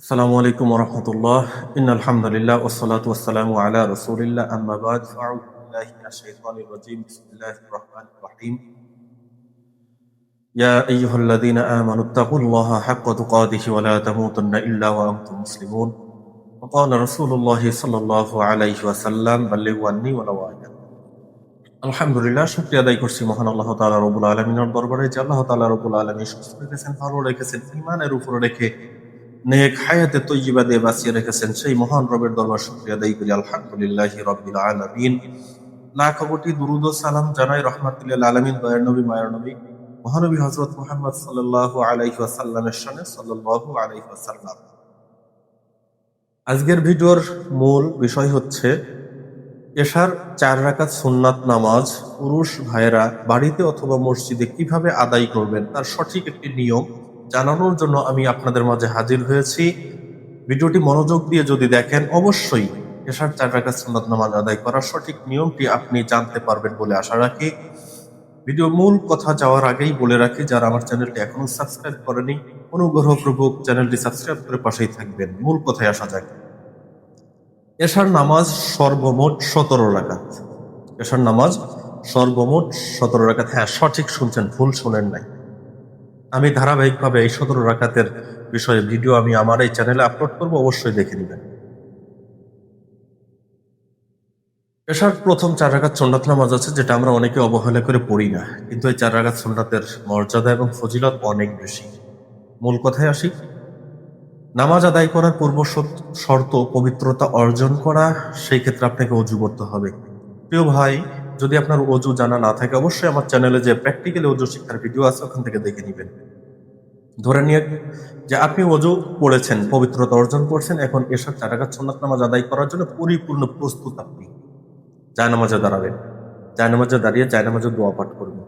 আসসালামু আলাইকুম রহমতুল্লাহ ইন আলহামদুলিল্লাহ ওসলাত ওসালামু আলা রসুলিল্লাহ আম্মাবাদ ফাউযু বিল্লাহি মিনাশ শাইতানির রাজিম বিসমিল্লাহির রহমানির রহিম يا أيها الذين آمنوا اتقوا الله حق تقاته ولا تموتن إلا وأنتم مسلمون وقال رسول الله صلى الله عليه وسلم بلغوا عني ولو آية আলহামদুলিল্লাহ শুক্রিয়া আদায় করছি মহান আল্লাহ তাআলা রব্বুল আলামিনের দরবারে যে আল্লাহ তাআলা রব্বুল আলামিন সুস্থ রেখেছেন ভালো রেখেছেন ঈমানের উপর রেখে নেক হায়াতে তৈয়বা দিয়ে বাঁচিয়ে রেখেছেন সেই মহান রবের দরবার শুক্রিয়া আদায় করি। আলহামদুলিল্লাহ রব্বিল আলামিন। লাখ কোটি দুরুদ সালাম জানাই রহমাতুল্লাহ আলামিন, দয়ার নবী, মায়ের নবী। মহানবী হযরত মুহাম্মদ সাল্লাল্লাহু আলাইহি ওয়াসাল্লামের সঙ্গে সাল্লাল্লাহু আলাইহি ওয়াসাল্লাম। আজকের ভিডিওর মূল বিষয় হচ্ছে, এশার চার রাকাত সুন্নাত নামাজ পুরুষ ভাইয়েরা বাড়িতে অথবা মসজিদে কীভাবে আদায় করবেন, তার সঠিক একটি নিয়ম জানানোর জন্য আমি আপনাদের মাঝে হাজির হয়েছি। ভিডিওটি মনোযোগ দিয়ে যদি দেখেন, অবশ্যই এশার চার রাকাত সুন্নাত নামাজ আদায় করার সঠিক নিয়মটি আপনি জানতে পারবেন বলে আশা রাখি। ভিডিও মূল কথা যাওয়ার আগেই বলে রাখি, যারা আমার চ্যানেলটি এখনও সাবস্ক্রাইব করেনি অনুগ্রহপূর্বক চ্যানেলটি সাবস্ক্রাইব করে পাশেই থাকবেন। মূল কথায় আসা যাক। এশার নামাজ সর্বমোট সতেরো রাকাত। এশার নামাজ সর্বমোট সতেরো রাকাত। হ্যাঁ সঠিক শুনছেন, ভুল শোনেন নাই। আমি ধারাবাহিকভাবে এই সতেরো রাকাতের বিষয়ে ভিডিও আমি আমার এই চ্যানেলে আপলোড করব, অবশ্যই দেখে নেবেন। এশার প্রথম চার রাকাত সুন্নাত নামাজ আছে, যেটা আমরা অনেকে অবহেলা করে পড়ি না। কিন্তু এই চার রাকাত সুন্নাতের মর্যাদা এবং ফজিলত অনেক বেশি। মূল কথায় আসি। নামাজ আদায় করার পূর্ব শর্ত পবিত্রতা অর্জন করা, সেই ক্ষেত্রে আপনাকে অজু করতে হবে। প্রিয় ভাই যদি আপনার অজু জানা না থাকে অবশ্যই আমার চ্যানেলে যে প্র্যাকটিক্যালি অজু শিক্ষার ভিডিও আছে ওখান থেকে দেখে নেবেন ধরে নিয়ে যে আপনি অজু পড়েছেন পবিত্রতা অর্জন করছেন এখন এসব চারাগাত সন্ন্যাত নামাজ আদায় করার জন্য পরিপূর্ণ প্রস্তুত আপনি জায়নামাজে দাঁড়াবেন জায়নামাজে দাঁড়িয়ে জায়নামাজে দোয়া পাঠ করবেন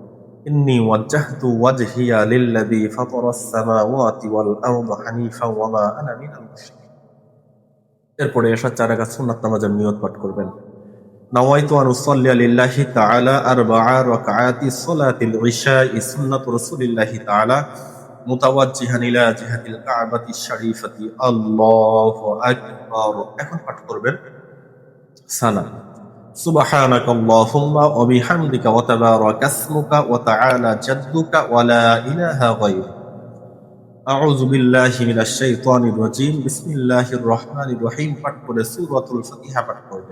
إني وجهت وجهي للذي فطر السماوات والأرض حنيفا وما أنا من المشركين এরপরে এসব চারা গাছ সুন্নাত নামাজের নিয়ত পাঠ করবেন نويت أن أصلي لله تعالى أربع ركعات صلاة العشاء سنة رسول الله تعالى متوجها إلى جهة الكعبة الشريفة الله أكبر এখন পাঠ করবেন সানা سبحانك اللهم وبحمدك وتبارك اسمك وتعالى جدك ولا إله غيرك أعوذ بالله من الشيطان الرجيم بسم الله الرحمن الرحيم পাঠ করে সূরাতুল ফাতিহা পাঠ করবেন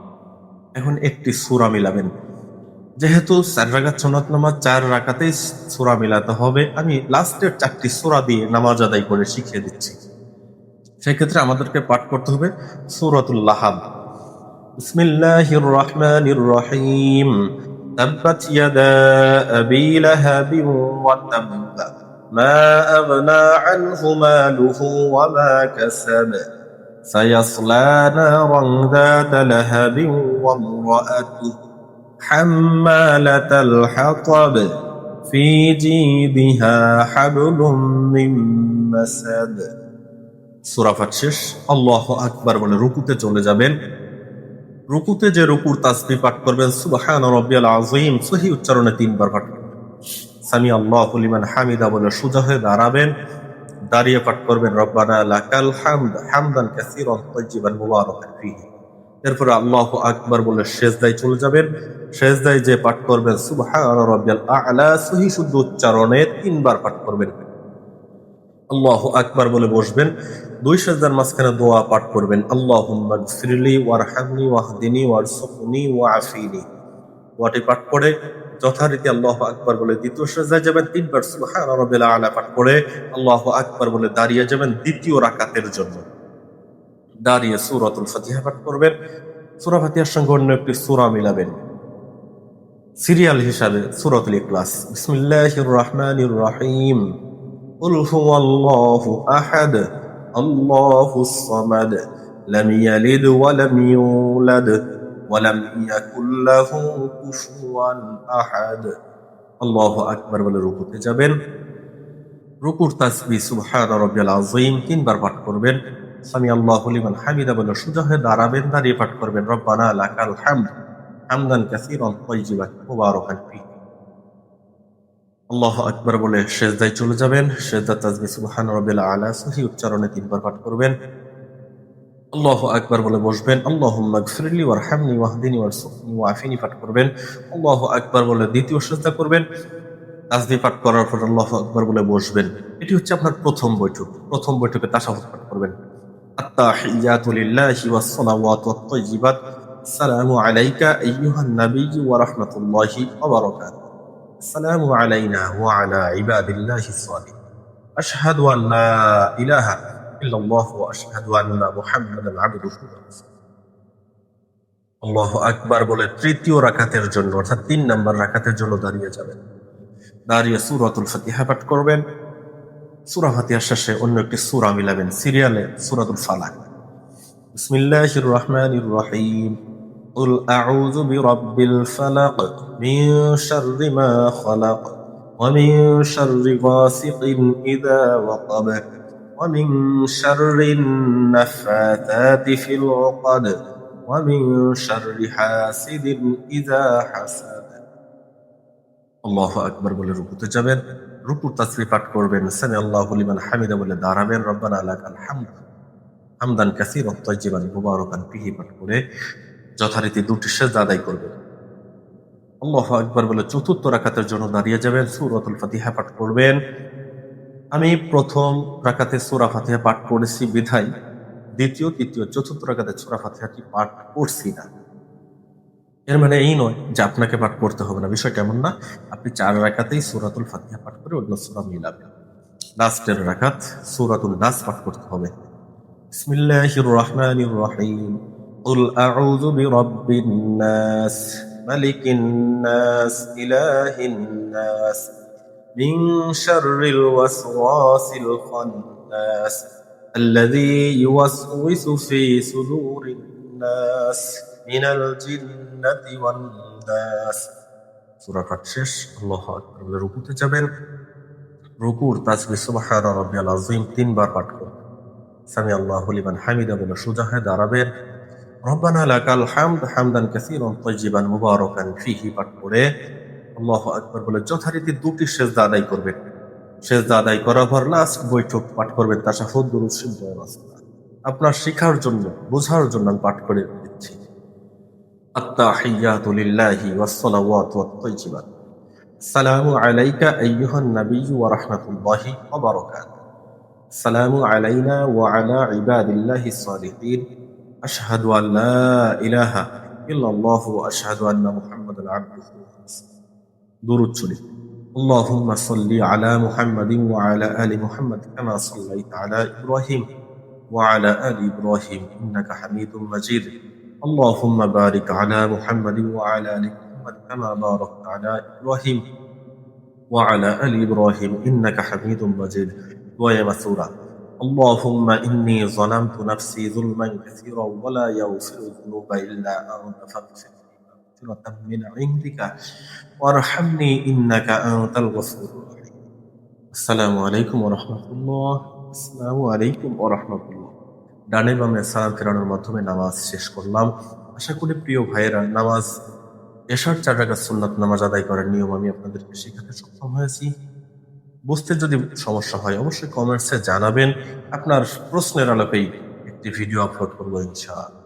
এখন একটি সূরা মিলাবেন যেহেতু চার রাকাত সুন্নাত নামাজ চার রাকাতেই সূরা মিলাতে হবে আমি লাস্টের চারটি সূরা দিয়ে নামাজ আদায় করে শিখিয়ে দিচ্ছি সেক্ষেত্রে আমাদেরকে পাঠ করতে হবে সূরাতুল লাহাব بسم الله الرحمن الرحيم تبت يدا أبي لهب وتب ما أغنى عنه ماله وما كسب سيصلى نارا ذات لهب وامرأته حمالة الحطب في جيدها حبل من مسد সুরা পাঠ শেষ আল্লাহ আকবার বলে রুকুতে চলে যাবেন রুকুতে যে রুকুর তাসবি পাঠ করবেন সুবহান রব্বিয়াল আযীম সহি উচ্চারণে তিনবার পাঠ করবেন সামি আল্লাহু লিমান হামিদা বলে সোজা হয়ে দাঁড়াবেন দাঁড়িয়ে পাঠ করবেন, রব্বানা লাকাল হামদ, হামদান কাসীরান তাইয়িবান মুবারাকান এরপরে আল্লাহু আকবার বলে সেজদায় চলে যাবেন। সেজদায় যে পাঠ করবেন, সুবহান আ'লা সহি শুদ্ধ উচ্চারণে তিনবার পাঠ করবেন। আল্লাহ আকবার বলে বসবেন। দুই সাজদার মাঝখানে দোয়া পাঠ করবেন, আল্লাহুম্মা গফিরলি ওয়ারহামনি ওয়াহদিনি ওয়ারসুকনি ওয়াআফিনি ওয়াটি পাঠ করে যথারীতি আল্লাহ আকবার বলে দ্বিতীয় সাজদায় যাবেন তিনবার সুবহান রাব্বিল আলা পাঠ করে আল্লাহ আকবার বলে দাঁড়িয়ে যাবেন দ্বিতীয় রাকাতের জন্য দাঁড়িয়ে সূরাতুল ফাতিহা পাঠ করবেন সূরা ফাতিহার সঙ্গে অন্য একটি সূরা মিলাবেন সিরিয়াল হিসাবে সূরাতুল ইখলাস বিসমিল্লাহির রহমানির রহিম قل هو الله أحد الله الصمد لم يلد ولم يولد ولم يكن له كفوا احد الله আকবার বলে রুকুতে যাবেন। রুকুর তাসবি সুবহান রব্বিল আযীম, তিনবার পাঠ করবেন। সামি আল্লাহু লিমান হামিদা বলে সোজা হয়ে দাঁড়াবেন, দাঁড়িয়ে পাঠ করবেন। রব্বানা লাকাল হামদ। হামদান কাসীরান তাইয়িবান মুবারাকান ফি আল্লাহ আকবার বলে সেজদায় চলে যাবেন। সেজদা তাজবি সুবহান রাব্বিল আলা, সহি উচ্চারণে তিনবার পাঠ করবেন। আল্লাহ আকবার বলে বসবেন আল্লাহুম্মা গফিরলি ওয়ারহামনি ওয়াহদিনি ওয়ারসুকনি ওয়াফিনি পাঠ করবেন আল্লাহ আকবার বলে দ্বিতীয় সেজদা করবেন তাজবি পাঠ করার পর আল্লাহ আকবার বলে বসবেন এটি হচ্ছে আপনার প্রথম বৈঠক প্রথম বৈঠকে তাশাহুদ পাঠ করবেন আত্তাহিয়াতু লিল্লাহি ওয়াস সালাওয়াতু ওয়াত তাইয়িবাত আসসালামু আলাইকা আইয়ুহান নাবিয়্যু ওয়া রাহমাতুল্লাহি ওয়া বারাকাতুহু السلام علينا وعلى عباد الله الصالحين أشهد أن لا إله إلا الله وأشهد أن محمدا عبده ورسوله আল্লাহ আকবার বলে তৃতীয় রাকাতের জন্য অর্থাৎ তিন নম্বর রাকাতের জন্য দাঁড়িয়ে যাবেন দাঁড়িয়ে সুরাতুল ফাতিহা পাঠ করবেন সুরা ফাতিহার শেষে অন্য একটি সুরা মিলাবেন সিরিয়ালে সুরাতুল ফালাক বিসমিল্লাহির রহমানির রহিম قل أعوذ برب الفلق من شر ما خلق ومن شر غاسق إذا وقب ومن شر النفاثات في العقد ومن شر حاسد إذا حسد আল্লাহ আকবার বলে রুকুতে যাবেন রুকুর তাসবি পাঠ করবেন সামি আল্লাহ লিমান হামিদা বলে দাঁড়াবেন রব্বানা লাকাল হামদ হামদান কাসির অত্তজিবান মুবারকান পিহি পাঠ করে যথারীতি দুটি সেজদা আদায় করবেন আল্লাহ আকবার বলে চতুর্থ রাকাতের জন্য দাঁড়িয়ে যাবেন সুরাতুল ফাতিহা পাঠ করবেন আমি প্রথম রাকাতে সুরা ফাতিহা পাঠ করেছি বিধায় দ্বিতীয় তৃতীয় চতুর্থ রাকাতে সুরা ফাতিহাটি পাঠ করছি না এর মানে এই নয় যে আপনাকে পাঠ করতে হবে না বিষয়টা এমন না আপনি চার রাকাতেই সুরাতুল ফাতিহা পাঠ করে অন্য সুরা মিলাবেন লাস্টের রাকাত সুরাতুল নাস পাঠ করতে হবে বিসমিল্লাহির রহমানির রহিম قل أعوذ برب الناس ملك الناس إله الناس من شر الوسواس الخناس الذي يوسوس في صدور الناس من الجنة والناس সূরা পাঠ শেষ আল্লাহু আকবার বলে রুকুতে যাবেন রুকুর তাসবিহ সুবহান রাব্বিয়াল আযীম তিনবার পাঠ করবেন সামি আল্লাহু লিমান হামিদা বলে সোজা হয়ে দাঁড়াবেন রব্বানা লাকাল হামদ হামদান কাসীরান তাইয়িবান মুবারাকান ফিহি পাঠ করে আল্লাহু আকবার বলে যথারীতি দুটি সেজদা আদায় করবেন সেজদা আদায় করার পর লাস্ট বৈঠক পাঠ করবেন তাশাহুদ দুরূদ শিবজয় আপনার শেখার জন্য বোঝার জন্য আমি পাঠ করে দিচ্ছি التحيات لله والصلوات والطيبات السلام عليك أيها النبي ورحمة الله وبركاته السلام علينا وعلى عباد الله الصالحين أشهد أن لا إله إلا الله وأشهد أن محمدا عبده ورسوله درود شريف اللهم صل على محمد وعلى آل محمد كما صليت على إبراهيم وعلى آل إبراهيم إنك حميد مجيد. اللهم بارك على محمد وعلى آل محمد كما باركت على إبراهيم وعلى آل إبراهيم إنك حميد مجيد. ويا مسورة اللهم إني ظلمت نفسي ظلما كثيرا ولا يغفر الذنوب إلا أنت فاغفر. مغفرة من عندك وارحمني إنك أنت الغفور الرحيم السلام عليكم ورحمة الله السلام عليكم ورحمة الله ডানে বামে সালাম ফেরানোর মাধ্যমে নামাজ শেষ করলাম আশা করি প্রিয় ভাইয়েরা নামাজ এশার চার রাকাত সুন্নাত নামাজ আদায় করার নিয়ম আমি আপনাদেরকে শেখাতে সক্ষম হয়েছি বুঝতে যদি সমস্যা হয় অবশ্যই কমেন্টসে জানাবেন আপনার প্রশ্নের আলোকেই একটি ভিডিও আপলোড করবো ইনশাআল্লাহ